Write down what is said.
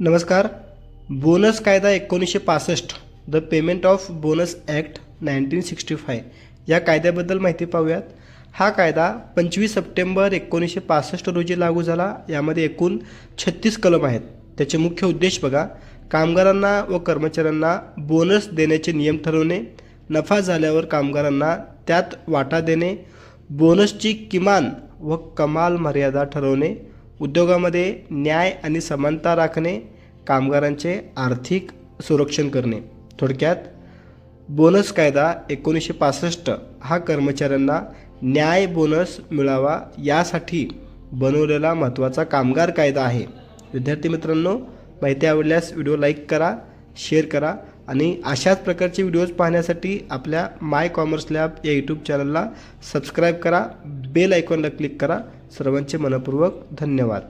नमस्कार. बोनस कायदा एकोणीसशे पासष्ट the payment of bonus act nineteen sixty five या कायद्याबद्दल माहिती पाहूयात. हा कायदा पंचवीस सप्टेंबर एकोणीसशे पासष्ट रोजी लागू झाला. यामध्ये एकूण छत्तीस कलम आहेत. त्याचे मुख्य उद्देश बघा. कामगारांना व कर्मचाऱ्यांना बोनस देण्याचे नियम ठरवणे नफा झाल्यावर कामगारांना त्यात वाटा देणे बोनसची किमान व कमाल मर्यादा ठरवणे उद्योगामध्ये न्याय आणि समानता राखणे कामगारांचे आर्थिक संरक्षण करणे. थोडक्यात बोनस कायदा एकोणीसशे पासष्ट हा कर्मचाऱ्यांना न्याय बोनस मिळावा यासाठी बनवलेला महत्त्वाचा कामगार कायदा आहे. विद्यार्थी मित्रांनो माहिती आवडल्यास व्हिडिओ लाईक करा शेअर करा आणि अशाच प्रकारचे व्हिडिओज पाहण्यासाठी आपल्या माय कॉमर्स लॅब या यूट्यूब चॅनलला सबस्क्राईब करा बेल आयकॉनला क्लिक करा सर्वांचे मनपूर्वक धन्यवाद.